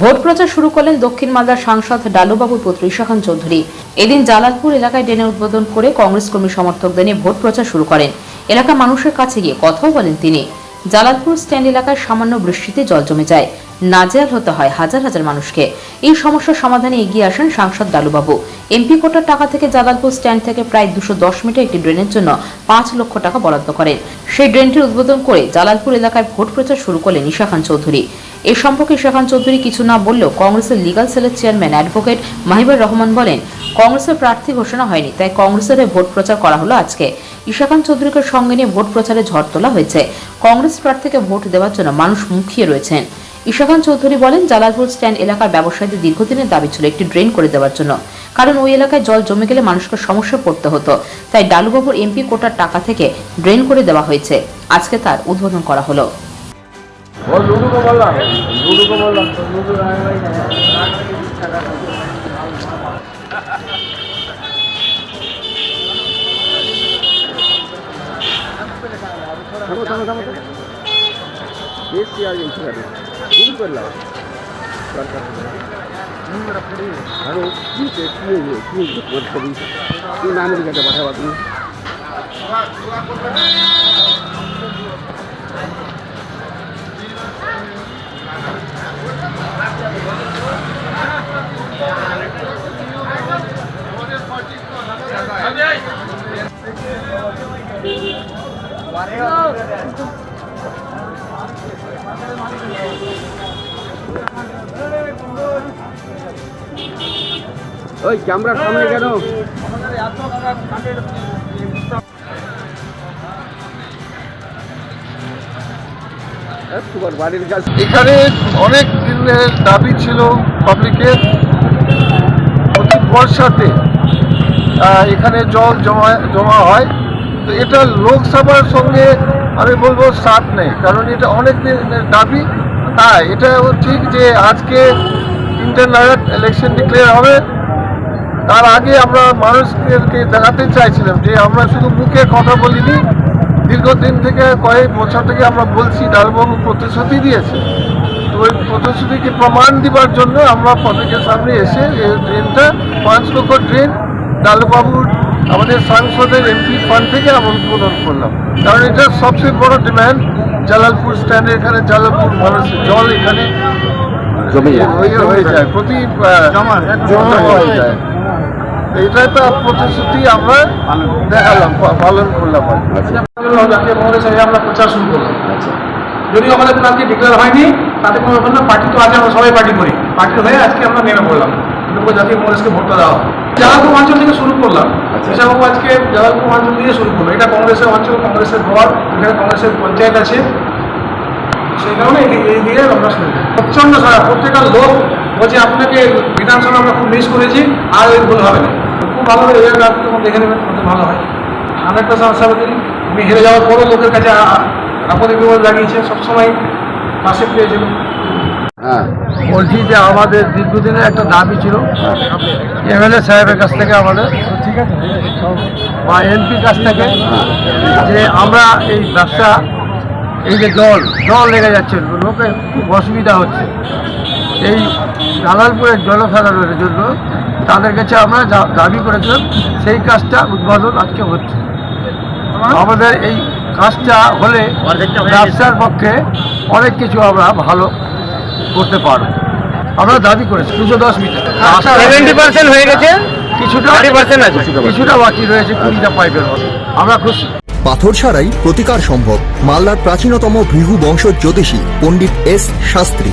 Vote প্রচার শুরু করলেন দক্ষিণ মালদার সাংসদ ডালুবাবুর পুত্র ঈশাখান চৌধুরী। এদিন জালালপুর এলাকায় ডেনে উদ্বোধন করে কংগ্রেস কর্মী সমর্থকদের নিয়ে ভোট প্রচার শুরু করেন। এলাকার মানুষের কাছে গিয়ে কথাও বলেন তিনি। জালালপুর স্ট্যান্ড এলাকায় সামান্য বৃষ্টিতে জল জমে যায়। নাজেহাল হতে হয় হাজার হাজার মানুষকে। এই সমস্যার সমাধানে এগিয়ে আসেন সাংসদ ডালুবাবু। এমপি কোটার টাকা থেকে জালালপুর স্ট্যান্ড থেকে প্রায় দুশো দশ মিটার একটি ড্রেনের জন্য পাঁচ লক্ষ টাকা বরাদ্দ করেন। সেই ড্রেনটির উদ্বোধন করে জালালপুর এলাকায় ভোট প্রচার শুরু করলেন ঈশা খান চৌধুরী। এ সম্পর্কে ঈশা খান চৌধুরী কিছু না বললেও কংগ্রেসের লিগাল সেলের চেয়ারম্যান অ্যাডভোকেট মাহিবুর রহমান বলেন, কংগ্রেসের প্রার্থী ঘোষণা হয়নি, তাই কংগ্রেসের ভোট প্রচার করা হলো আজকে। ঈশা খান চৌধুরীকে সঙ্গে নিয়ে ভোট প্রচারে ঝড় তোলা হয়েছে। কংগ্রেস প্রার্থীকে ভোট দেওয়ার জন্য মানুষ মুখিয়ে রয়েছেন। ঈশা খান চৌধুরী বলেন, জালালপুর স্ট্যান্ড এলাকার ব্যবসায়ীদের দীর্ঘদিনের দাবি ছিল একটি ড্রেন করে দেওয়ার জন্য। কারণ ওই এলাকায় জল জমে গেলে মানুষকে সমস্যা পড়তে হতো। তাই ডালুবাবুর এমপি কোটার টাকা থেকে ড্রেন করে দেওয়া হয়েছে। আজকে তার উদ্বোধন করা হলো। থামো থামো থামো বেশি আর এই ছেড়ে ঘুম করলাম আরও কি কি কি কি কবি কি নাম লিখে পাঠাবা তুমি ওই ক্যামেরার সামনে কেন? এখানে অনেক দিনের দাবি ছিল পাবলিকের প্রতি বর্ষাতে এখানে জল জমা জমা হয়। তো এটা লোকসভার সঙ্গে আমি বলব সাথ নেই, কারণ এটা অনেক দিনের দাবি। তাই এটা ঠিক যে আজকে নাগাদ ইলেকশন ডিক্লেয়ার হবে। তার আগে আমরা মানুষদেরকে দেখাতে চাইছিলাম যে আমরা শুধু মুখে কথা বলিনি দীর্ঘদিন থেকে কয়েক বছর থেকে আমরা বলছি ডালবাবু প্রতিশ্রুতি দিয়েছে। তো ওই প্রতিশ্রুতিকে প্রমাণ দিবার জন্য আমরা পত্রিকার সামনে এসে এই ড্রেনটা পাঁচ লক্ষ ড্রেন ডালবাবুর আমাদের সাংসদের এমপি ফান্ড থেকে আমরা উদ্বোধন করলাম। কারণ এটা সবচেয়ে বড় ডিম্যান্ড জালালপুর স্ট্যান্ডে এখানে জালালপুর মানুষের জল এখানে হয়ে হয়ে যায় প্রতি জমা হয়ে যায়। এটা একটা প্রতিশ্রুতি আমরা দেখালাম পালন করলাম। জন্য জাতীয় কংগ্রেস হয়ে আমরা প্রচার শুরু করলাম। যদিও আমাদের প্রার্থী ডিক্লেয়ার হয়নি তাতে কোনো ব্যাপার না পার্টি তো আছে আমরা সবাই পার্টি করি। পার্টির হয়ে আজকে আমরা নেমে পড়লাম। জাতীয় কংগ্রেসকে ভোটটা দেওয়া। জালালপুর অঞ্চল থেকে শুরু করলাম। এসববাবু আজকে জালালপুর অঞ্চল দিয়ে শুরু করল। এটা কংগ্রেসের অঞ্চল কংগ্রেসের ঘর এখানে কংগ্রেসের পঞ্চায়েত আছে। সেই কারণে এই- এই দিয়ে আমরা শুরু করি। প্রচণ্ড সারা প্রত্যেকটা লোক বলছে আপনাকে বিধানসভা আমরা খুব মিস করেছি আর ওই ভুল হবে না। ভালো জায়গাটা আপনি তখন দেখে নেবেন কত ভালো হয়। হান্ড্রেড পার্সেন্ট আশাবাদী আমি হেরে যাওয়ার পরও লোকের কাছে আ- আ- আপদে বিপদ লাগিয়েছে সবসময় পাশে পেয়েছিল হ্যাঁ। বলছি যে আমাদের দীর্ঘদিনের একটা দাবি ছিল এমএলএ সাহেবের কাছ থেকে আমাদের ঠিক আছে বা এমপির কাছ থেকে যে আমরা এই ব্যবসা এই যে জল জল লেগে যাচ্ছে লোকের খুব অসুবিধা হচ্ছে। এই জালালপুরের জনসাধারণের জন্য তাদের কাছে আমরা দাবি করেছিলাম সেই কাজটা উদ্বোধন আজকে হচ্ছে। আমাদের এই কাজটা হলে ব্যবসার পক্ষে অনেক কিছু আমরা ভালো করতে পারব। আমরা দাবি করেছি দুশো দশ মিটার সেভেন্টি পার্সেন্ট হয়ে গেছে? কিছুটা কিছুটা বাকি রয়েছে কুড়িটা পাইপের মতো। আমরা খুশি। পাথর ছাড়াই প্রতিকার সম্ভব মালদার প্রাচীনতম ভৃহু বংশ জ্যোতিষী পণ্ডিত এস শাস্ত্রী।